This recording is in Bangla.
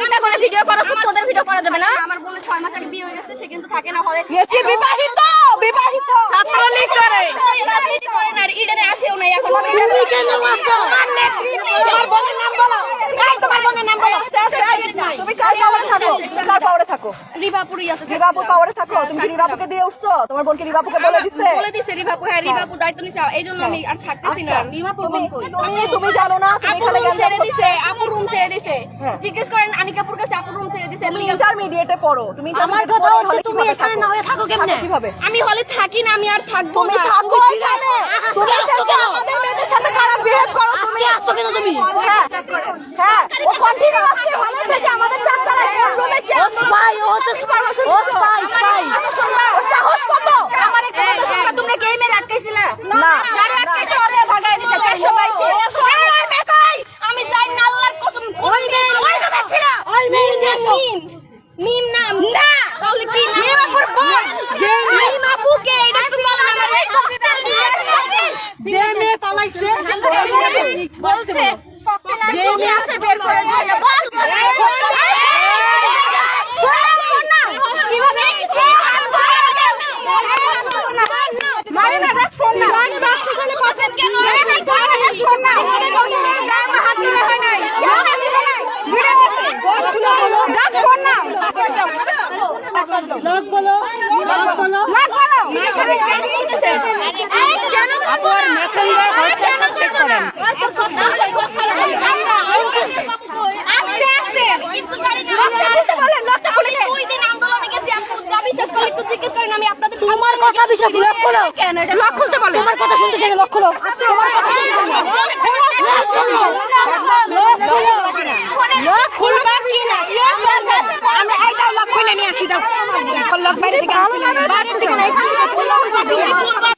ঘণ্টা করে ভিডিও করা তোদের ভিডিও করা যাবে না। আমার বোনের ছয় মাস আগে বিয়ে হয়ে গেছে সে কিন্তু থাকে না হলে। এটি বিবাহিত বিবাহিত। ছাত্রলীগ করে। রাজনীতি করে না ইডেনে আসেও না এখন। তুমি কেন আসছো তোমার নেত্রী তোমার বোনের নাম বলো। এই তোমার বোনের নাম বলো। আস্তে আস্তে তুমি কার পাওয়ারে থাকো? কার পাওয়ারে থাকো? আছে রিবাবুর পাওয়ারে থাকো। তুমি কি রিবাবুকে দিয়ে উঠছো? তোমার বোনকে রিবাবুকে বলে দিছে? বলে দিছে রিভাপু হ্যাঁ রিভাপু দায়িত্ব নিছে। এই জন্য আমি আর থাকতেছি না। তুমি তুমি তুমি জানো না তুমি এখানে জ্ঞান দিছে। দিছে। হ্যাঁ। জিজ্ঞেস করেন আনিকাপুর কাছে আপু রুম ছেড়ে দিছে? তুমি ইন্টারমিডিয়েটে পড়ো। তুমি আমার কথা হচ্ছে তুমি এখানে না হয়ে থাকো কেমনে? কীভাবে? আমি হলে থাকি না আমি আর থাকব তুমি না। থাকো এখানে। তুমি থেকে আমাদের মেয়েদের সাথে খারাপ বিহেভ করো তুমি আসছো কেন তুমি? হ্যাঁ হ্যাঁ। ও কন্টিনিউ আসছে হলে থেকে আমাদের চারতলা রুমে কে ও স্পাই ও হচ্ছে ও স্পাই স্পাই সাহস কত আমার একটা কথা শুনবা তোমরা গেমের আটকাইছিলা না মিম মিম নাম। না তাহলে কি মিম আপুর বোন যে মিম আপুকে এটা একটু বলেন আমাদের যে মেয়ে পালাইছে। বলছে যে মেয়ে আছে বের করে দিল বল মারে না রাখ ফোন না মানে বাসতে চলে বসেন কেন এই ভাই করে না ফোন না আরে কোন মেয়ে গায়ে মা হাত দিলে হয় নাই না দিলে নাই ভিড়ে গেছে রাখ ফোন না লোক বলো লোক বলো লাগ বলো কেন বলতেছে এই কেন করব না আরে কেন করব না আস্তে আস্তে কিছু পারি না আস্তে বলেন লোকটা খুলে দুই দিন আন্দোলনে গেছি আপনি বিশ্বাস তোমার কথা লক খোলো কেন এটা লক খুলতে বলেন তোমার কথা শুনতে চাই লক খোলো তোমার কথা লক খুলবা কি না আমরা এইটাও লক খুলে নিয়ে আসি দাও লক বাইরে থেকে বাইরে থেকে